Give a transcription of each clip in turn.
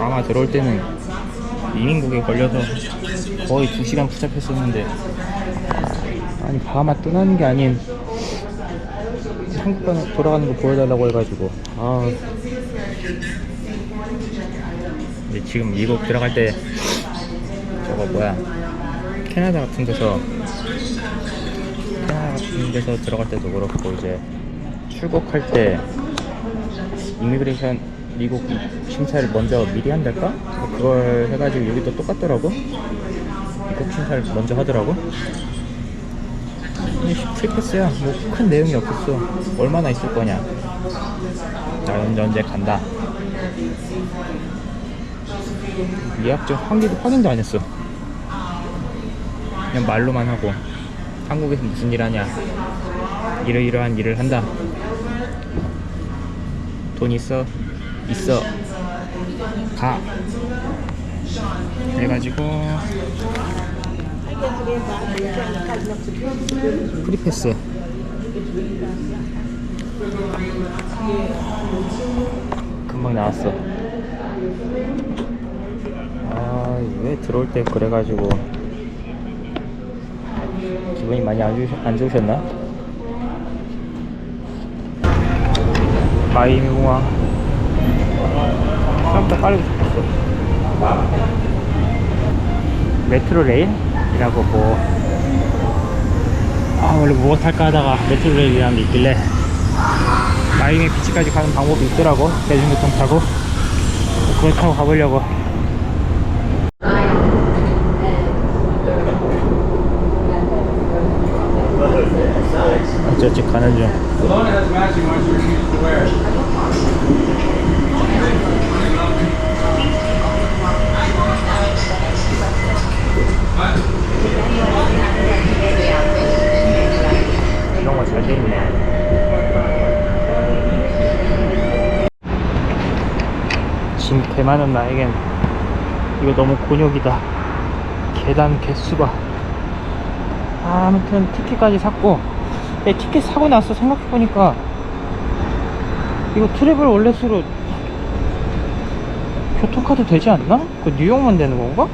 아마 들어올 때는 이민국에 걸려서 거의 2시간 붙잡혔었는데 아니 바하마 떠나는 게 아닌 한국 가는- 돌아가는 거 보여달라고 해가지고. 아. 근데 지금 미국 들어갈 때 저거 뭐야? 캐나다 같은 데서 캐나다 같은 데서 들어갈 때도 그렇고 이제 출국할 때 이미그레이션 미국 심사를 먼저 미리 한달까? 뭐 그걸 해가지고 여기도 똑같더라고. 미국 심사를 먼저 하더라고. 프리패스야. 뭐 큰 내용이 없었어. 얼마나 있을 거냐. 나 언제 언제 간다. 예약증 확인, 확인도 안 했어. 그냥 말로만 하고. 한국에서 무슨 일 하냐. 이러이러한 일을 한다. 돈 있어? 있어. 가. 그래가지고. 프리패스. 금방 나왔어. 아 왜 들어올 때 그래가지고. 기분이 많이 안, 좋으, 안 좋으셨나? 마이미 공항 생각보다 빠르게 잡혔어 메트로 레일이라고 뭐. 아, 원래 무엇 탈까 하다가 메트로 레일이라는 게 있길래 마이미 비치까지 가는 방법이 있더라고. 대중교통 타고. 그걸 타고 가보려고. 어쩌지 가는 중 이런 거잘돼 있네. 짐개 많은 나에겐 이거 너무 곤욕이다. 계단 개수가. 아, 아무튼 티켓까지 샀고, 내 티켓 사고 나서 생각해보니까 이거 트래블 월렛으로 교통카드 되지 않나? 그 뉴욕만 되는 건가?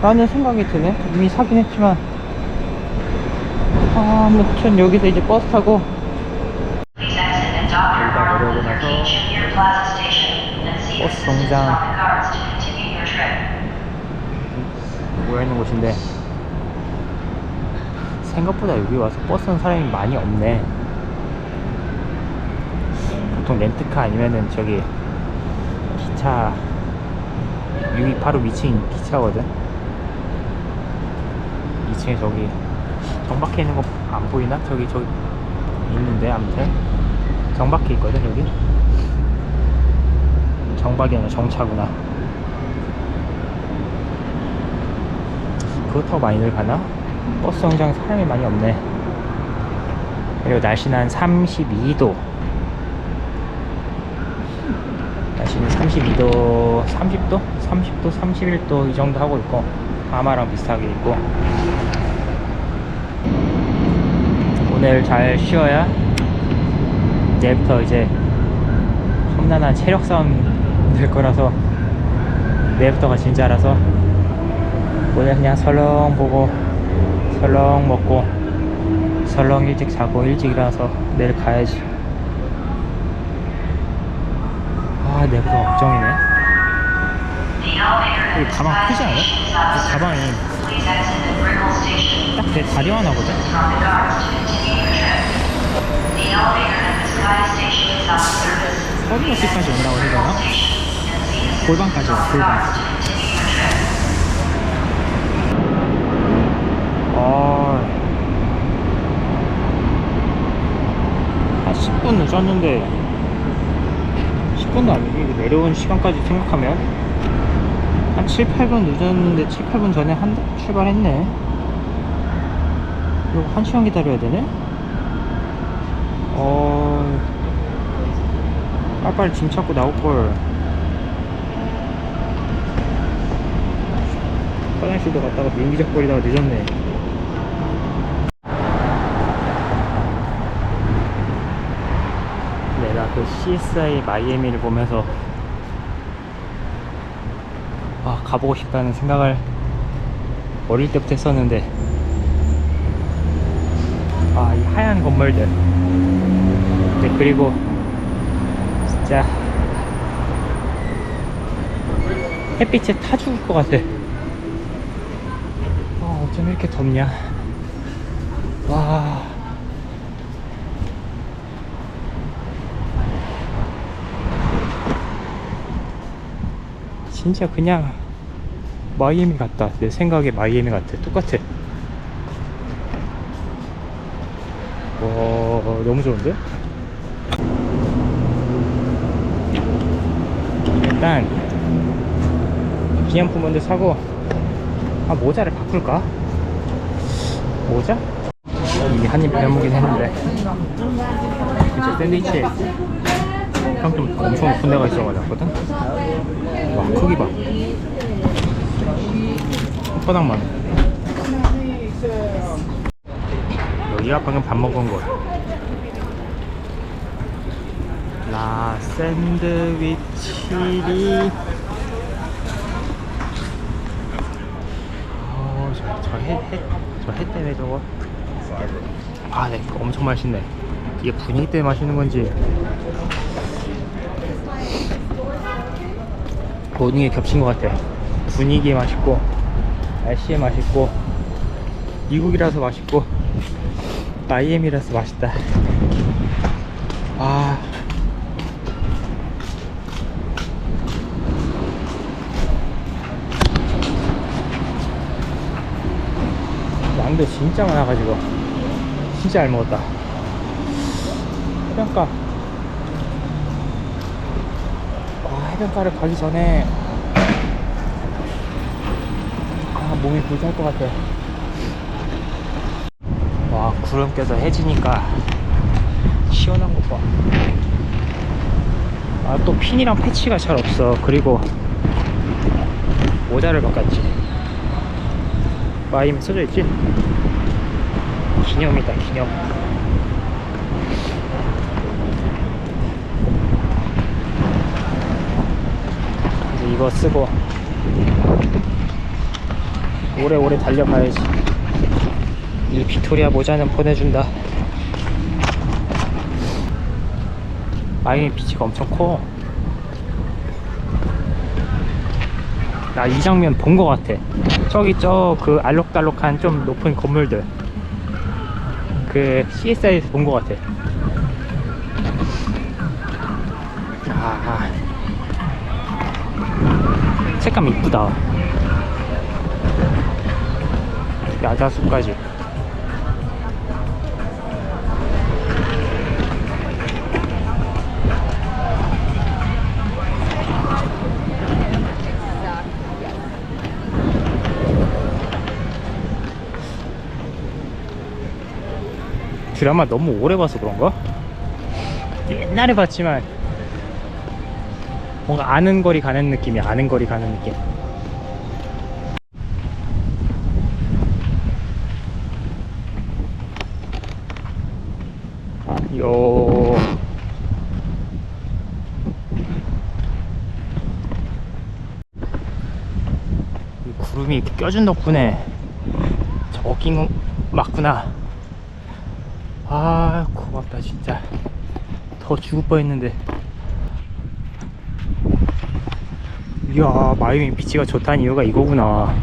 라는 생각이 드네. 이미 사긴 했지만. 아, 아무튼 여기서 이제 버스 타고. 일단 내려오고 나서 버스 정장. from the guards to continue your trip. 모여 있는 곳인데 생각보다 여기 와서 버스는 사람이 많이 없네. 보통 렌트카 아니면은 저기 기차 여기 바로 위층 기차거든. 2층에 저기 정박해 있는 거 안 보이나? 저기 저기 있는데 아무튼 정박해 있거든 여기. 정박이 아니라 정차구나. 그거 타고 많이들 가나? 버스 정류장에 사람이 많이 없네. 그리고 날씨는 한 32도. 날씨는 32도, 30도? 30도, 31도 이 정도 하고 있고, 아마랑 비슷하게 있고. 오늘 잘 쉬어야 내일부터 이제 험난한 체력 싸움 될 거라서 내일부터가 진짜라서 오늘 그냥 설렁 보고 설렁 먹고 설렁 일찍 자고 일찍 일어나서 내일 가야지 아 내일부터 걱정이네 이 가방 크지 않아? is 이 up. 가방이 딱 내 다리 하나거든 from the guards to continue your trip. The elevator at the Sky Station is out of service. 서울역까지 온다고 assistance 골반까지 와 골반. 아, 한 10분 늦었는데 10분도 아니고 내려온 시간까지 생각하면 한 7, 8분 늦었는데 7, 8분 전에 한 출발했네. 이거 1시간 기다려야 되네? 어... 빨리빨리 짐 찾고 나올걸. 화장실도 갔다가 민기적거리다가 늦었네. 내가 그 CSI 마이애미를 보면서 아, 가보고 싶다는 생각을 어릴 때부터 했었는데 아 이 하얀 건물들. 네, 그리고 진짜 햇빛에 타 죽을 것 같아. 아 어쩜 이렇게 덥냐. 와. 진짜 그냥 마이애미 같다. 내 생각에 마이애미 같아. 똑같아. 와, 너무 좋은데? 일단, 기념품 먼저 사고, 아, 모자를 바꿀까? 모자? 이미 한입 배워먹긴 했는데. 그쵸, 샌드위치에 평점 엄청 높은 데가 있어가지고 와, 크기 봐. 혓바닥만. 여기가 방금 밥 먹은 거야 라 샌드위치리. 어, 저, 저 해, 해, 저 해 때문에 저거? 아, 네, 엄청 맛있네. 이게 분위기 때문에 맛있는 건지. 모든 게 겹친 것 같아. 분위기에 맛있고, 날씨에 맛있고, 미국이라서 맛있고, 마이애미라서 맛있다. 아. 양도 진짜 많아가지고, 진짜 잘 먹었다. 해변가. 와, 해변가를 가기 전에 아, 몸이 불잘 것 같아. 와, 구름 껴서 해지니까 시원한 것 봐. 아, 또 핀이랑 패치가 잘 없어. 그리고 모자를 바꿨지. 마임이 써져 있지? 기념이다, 기념. 이거 쓰고 오래오래 달려가야지. 이 빅토리아 모자는 보내준다. 마이미 비치가 엄청 커. 나 이 장면 본거 같아. 저기 저 그 알록달록한 좀 높은 건물들. 그 CSI에서 본거 같아. 아. 색감 이쁘다 야자수까지 드라마 너무 오래 봐서 그런가? 옛날에 봤지만 뭔가 아는 거리 가는 느낌이야 아는 거리 가는 느낌 요. 이 구름이 이렇게 껴준 덕분에 저긴 맞구나. 아 고맙다 진짜. 더 죽을 뻔했는데. 이야 마이미 비치가 좋다는 이유가 이거구나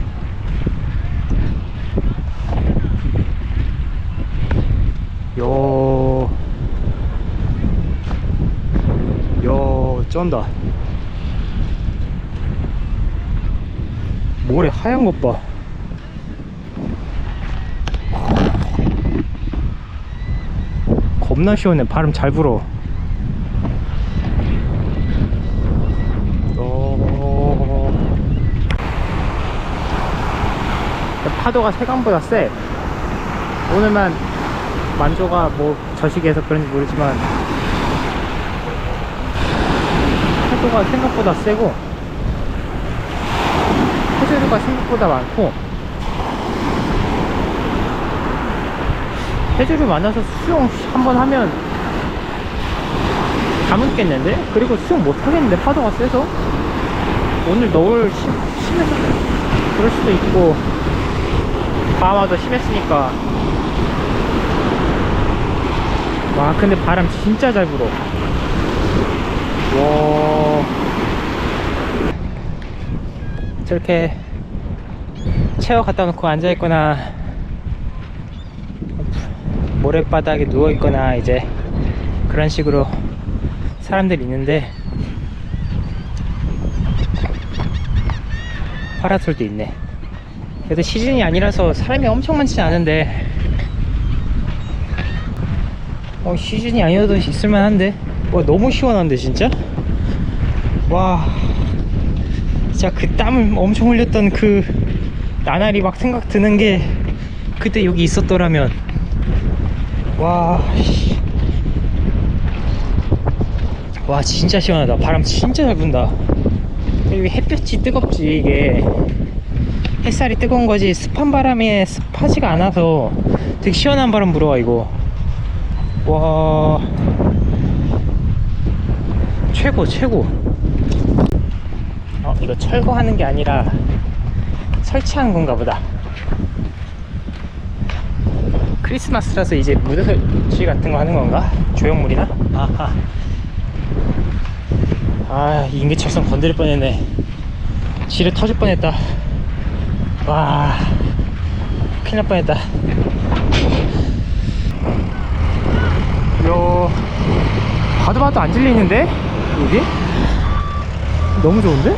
요, 요, 쩐다. 모래 하얀 것 봐. 겁나 시원해. 바람 잘 불어. 어... 파도가 세강보다 세. 오늘만 만조가 뭐 저식해서 그런지 모르지만 파도가 생각보다 세고 해저류가 생각보다 많고 해저류 만나서 수영 한번 하면 다 묻겠는데? 그리고 수영 못 하겠는데 파도가 세서? 오늘 너울 심, 심해서 그럴 수도 있고 밤와도 심했으니까. 와 근데 바람 진짜 잘 불어 와. 저렇게 체어 갖다 놓고 앉아 있거나 모래바닥에 누워 있거나 이제 그런 식으로 사람들이 있는데 파라솔도 있네. 그래도 시즌이 아니라서 사람이 엄청 많지 않은데 어 시즌이 아니어도 있을만한데 와 너무 시원한데 진짜? 와. 진짜 그 땀을 엄청 흘렸던 그 나날이 막 생각 드는 게 그때 여기 있었더라면. 와 씨. 와 진짜 시원하다. 바람 진짜 잘 분다. 여기 햇볕이 뜨겁지 이게. 햇살이 뜨거운 거지. 습한 바람에 습하지가 않아서 되게 시원한 바람 불어와 이거. 와 최고 최고. 어 이거 철거하는 게 아니라 설치하는 건가 보다. 크리스마스라서 이제 무대 설치 같은 거 하는 건가? 조형물이나? 아하. 아 인계철선 건드릴 뻔했네. 지뢰 터질 뻔했다. 와 큰일 날 뻔했다. 요 봐도 봐도 안 질리는데 여기? 너무 좋은데?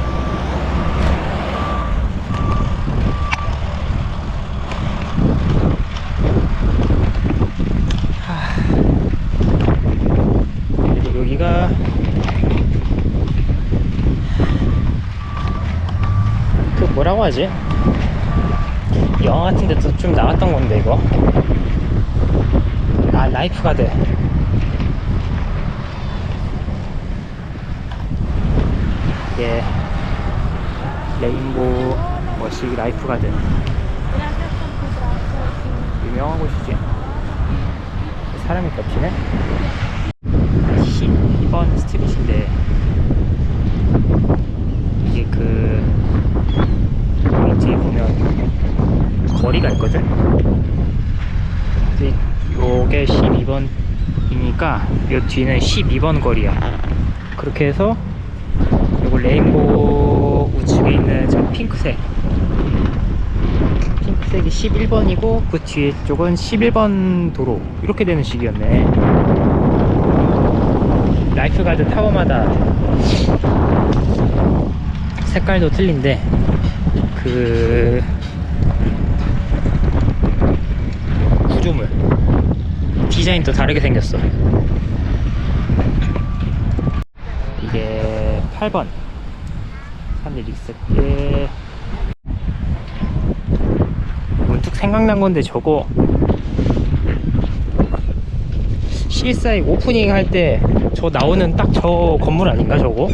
하. 그리고 여기가 그 뭐라고 하지? 영화 같은 데도 좀 나왔던 건데 이거. 아 라이프 가드 예 레인보우 머시기 라이프 가드 유명한 곳이지. 사람이 겹치네. 12번 스트릿인데 이게 그 뒤에 보면 거리가 있거든? 근데 요게 12번 이니까 요 뒤는 12번 거리야. 그렇게 해서 요거 레인보우 저 핑크색. 핑크색이 11번이고 그 뒤에 쪽은 11번 도로. 이렇게 되는 식이었네. 라이프가드 타워마다 색깔도 틀린데 그 구조물 디자인도 다르게 생겼어. 이게 8번 3일 익스게. 문득 생각난 건데 저거. CSI 오프닝 할 때 저 나오는 딱 저 건물 아닌가 저거?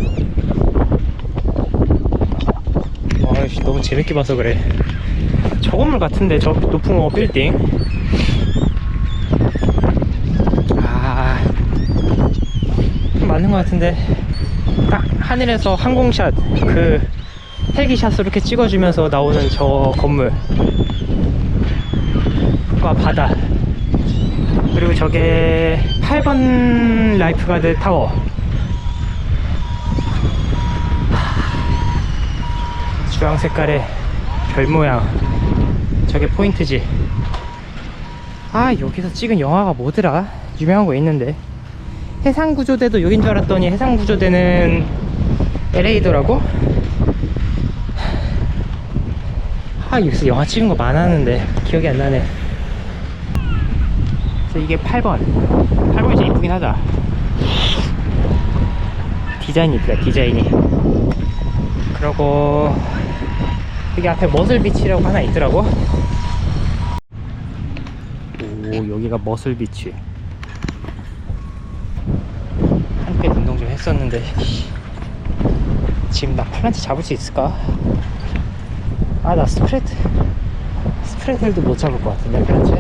아이씨 너무 재밌게 봐서 그래. 저 건물 같은데 저 높은 거 빌딩. 아 맞는 것 같은데. 딱 하늘에서 항공샷 그 헬기샷으로 이렇게 찍어주면서 나오는 저 건물. 과 바다. 그리고 저게 8번 라이프가드 타워. 주황 색깔의 별 모양. 저게 포인트지. 아 여기서 찍은 영화가 뭐더라? 유명한 거 있는데. 해상구조대도 여긴 줄 알았더니 해상구조대는 LA더라고? 아 여기서 영화 찍은 거 많았는데 기억이 안 나네. 그래서 이게 8번. 8번이 진짜 이쁘긴 하다. 디자인이 이쁘다 디자인이. 그러고 여기 앞에 머슬비치라고 하나 있더라고. 오 여기가 머슬비치. 한때 운동 좀 했었는데 씨. 지금 나 플란트 잡을 수 있을까? 아 나 스프레드 스프레드도 못 잡을 것 같은데 플란트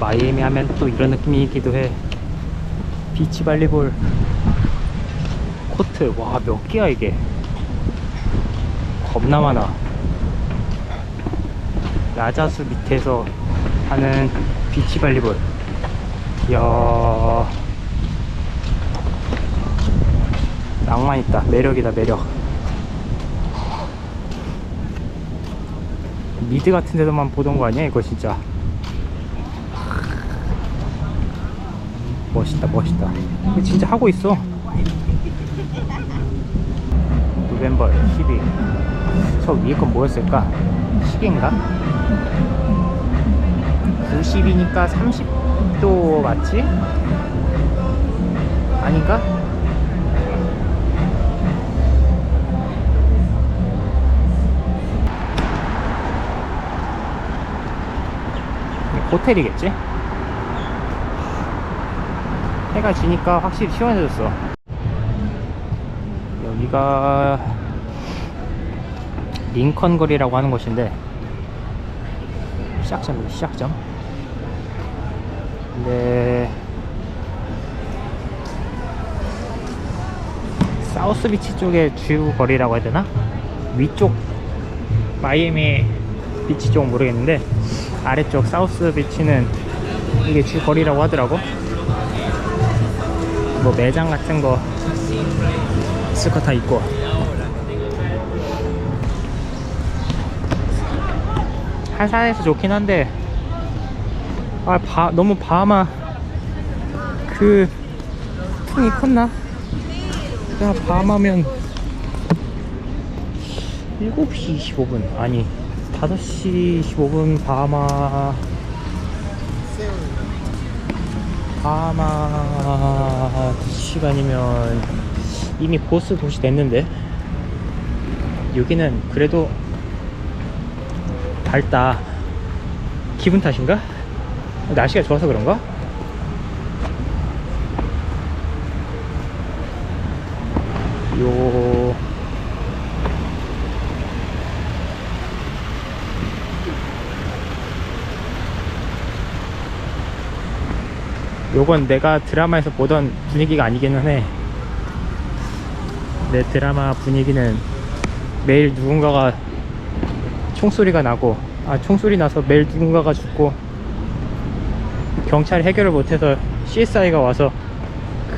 마이애미 하면 또 이런 느낌이기도 해. 비치 발리볼 코트. 와 몇 개야 이게? 겁나 많아. 라자수 밑에서 하는 비치 발리볼. 이야 낭만 있다 매력이다 매력 미드 같은 데서만 보던 거 아니야 이거 진짜 멋있다 멋있다 진짜 하고 있어 노벤버 12. 저 위에 건 뭐였을까? 시계인가? 90이니까 30도 맞지? 아닌가? 호텔이겠지? 해가 지니까 확실히 시원해졌어. 여기가 링컨 거리라고 하는 곳인데 시작점이죠 시작점 근데 사우스 비치 쪽의 주 거리라고 해야 되나? 위쪽 마이애미 비치 쪽은 모르겠는데 아래쪽 사우스 비치는 이게 주 거리라고 하더라고. 뭐 매장 같은 거 있을 거 다 있고. 한산해서 좋긴 한데 아 바, 너무 밤아 그 풍이 컸나? 야 밤하면 7시 25분. 아니 5시 25분 밤아 밤아 시간이면 이미 보스 도시 됐는데 여기는 그래도 밝다 기분 탓인가? 날씨가 좋아서 그런가? 요 요건 내가 드라마에서 보던 분위기가 아니기는 해. 내 드라마 분위기는 매일 누군가가 총소리가 나고 아 총소리 나서 매일 누군가가 죽고 경찰이 해결을 못해서 CSI가 와서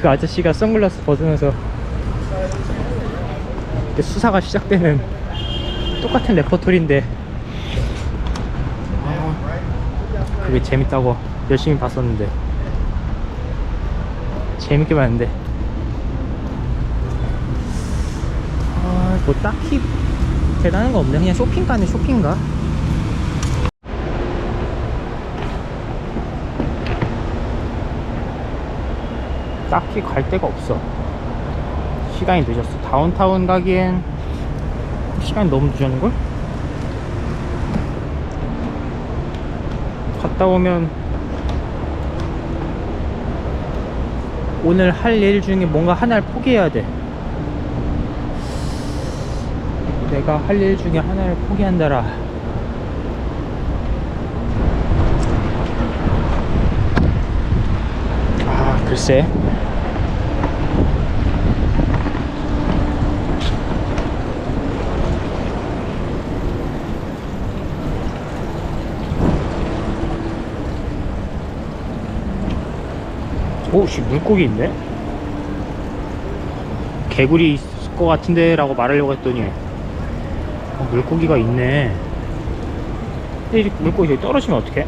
그 아저씨가 선글라스 벗으면서 수사가 시작되는 똑같은 레퍼토리인데 아, 그게 재밌다고 열심히 봤었는데 재밌게 봤는데 아, 뭐 딱히 대단한 거 없네. 그냥 쇼핑가네, 쇼핑가. 딱히 갈 데가 없어. 시간이 늦었어. 다운타운 가기엔 시간이 너무 늦었는걸? 갔다 오면 오늘 할 일 중에 뭔가 하나를 포기해야 돼. 내가 할 일 중에 하나를 포기한다라. 아, 글쎄. 오, 씨, 물고기 있네? 개구리 있을 것 같은데 라고 말하려고 했더니 어, 물고기가 있네. 근데 이 물고기 저기 떨어지면 어떡해?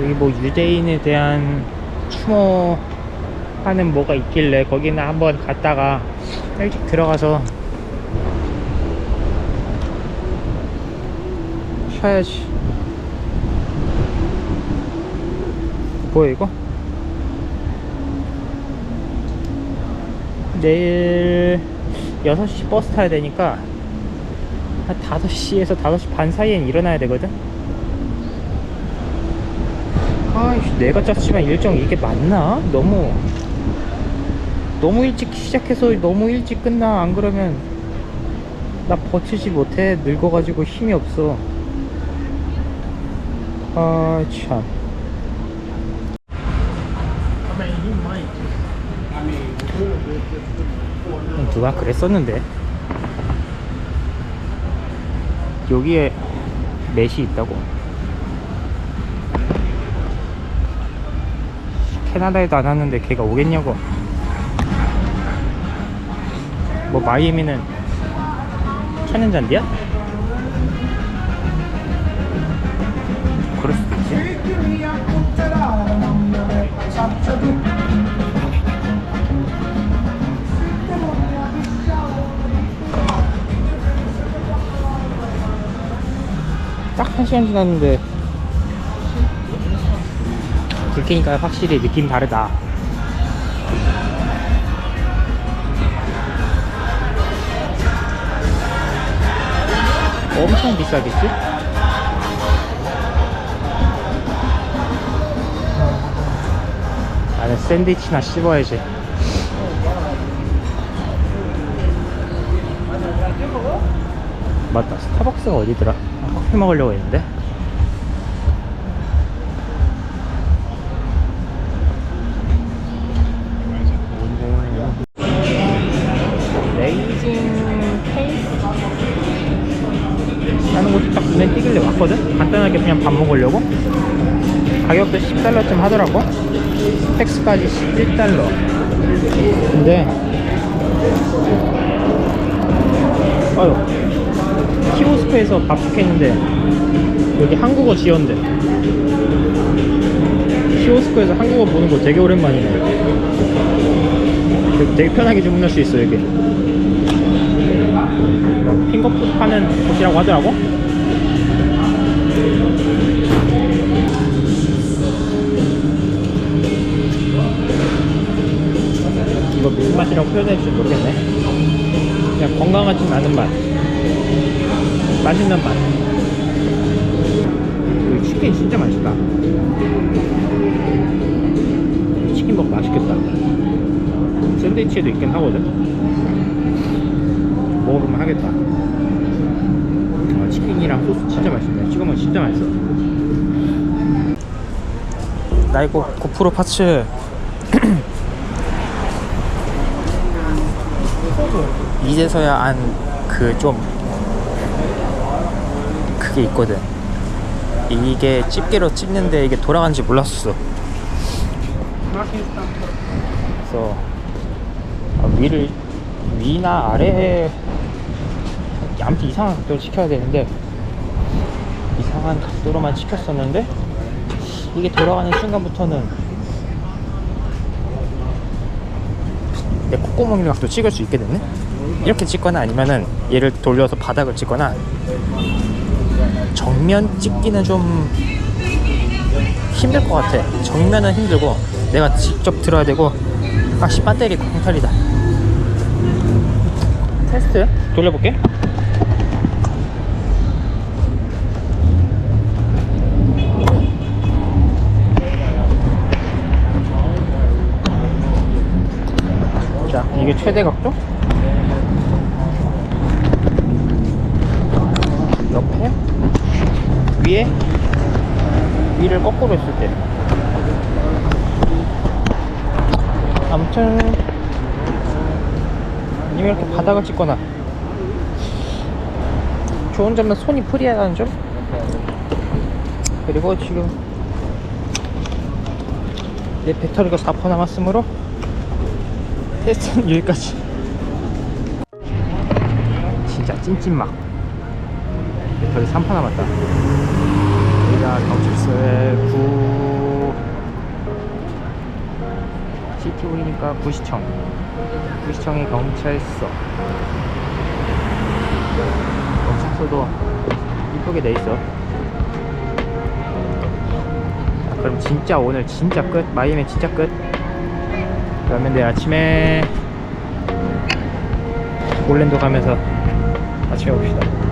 여기 뭐 유대인에 대한 추모하는 뭐가 있길래 거기는 한번 갔다가 일찍 들어가서 쉬어야지. 뭐야 이거? 내일 6시 버스 타야 되니까 한 5시에서 5시 반 사이엔 일어나야 되거든? 아이씨 내가 짰지만 일정 이게 맞나? 너무 너무 일찍 시작해서 너무 일찍 끝나 안 그러면 나 버티지 못해 늙어가지고 힘이 없어 아참 음, 누가 그랬었는데? 여기에 맷이 있다고? 캐나다에도 안 왔는데 걔가 오겠냐고? 뭐 마이애미는 천연잔디야? 1시간 지났는데 불 켜니까 확실히 느낌 다르다 엄청 비싸겠지? 나는 샌드위치나 씹어야지 맞다 스타벅스가 어디더라? 아, 커피 먹으려고 했는데? 레이징 페이스? 하는 곳이 딱 눈에 띄길래 왔거든? 간단하게 그냥 밥 먹으려고? 가격도 10달러쯤 하더라고? 스펙스까지 11달러. 근데 키오스크에서 밥 시켰는데 여기 한국어 지원돼. 키오스크에서 한국어 보는 거 되게 오랜만이네. 되게- 되게 편하게 주문할 수 있어 여기 핑거푸드 파는 곳이라고 하더라고. 이거 무슨 맛이라고 표현할지 모르겠네. 그냥 건강하진 않은 맛 맛있는 맛. 이 치킨 진짜 맛있다. 이 치킨 먹 맛있겠다. 샌드위치에도 있긴 하거든. 먹어보면 하겠다. 아, 치킨이랑 소스 진짜 맛있네. 찍어 먹으면 진짜 맛있어. 나 이거 고프로 파츠. 이제서야 안 그좀 그게 있거든. 이게 집게로 찝는데 이게 돌아가는지 몰랐었어. 그래서 아, 위를 위나 아래 아무튼 이상한 각도로 찍혀야 되는데 이상한 각도로만 찍혔었는데 이게 돌아가는 순간부터는 내 콧구멍이랑 각도 찍을 수 있게 됐네? 이렇게 찍거나 아니면은 얘를 돌려서 바닥을 찍거나 정면 찍기는 좀 힘들 것 같아. 정면은 힘들고 내가 직접 들어야 되고 아씨 배터리 광탈이다. 테스트? 돌려볼게. 자 이게 최대 각도 옆에 위에 위를 거꾸로 했을 때. 아무튼 아니면 이렇게 바닥을 찍거나. 좋은 점은 손이 프리하다는 점. 그리고 지금 내 배터리가 4% 남았으므로 테스트는 여기까지. 진짜 찐찐막. 배터리 3% 남았다 여기가 경찰서에 구 CTO이니까 구시청. 구시청의 경찰서. 경찰서도 이쁘게 돼 있어. 자, 그럼 진짜 오늘 진짜 끝? 마이애미 진짜 끝? 그러면 내일 아침에 올랜도 가면서 아침에 봅시다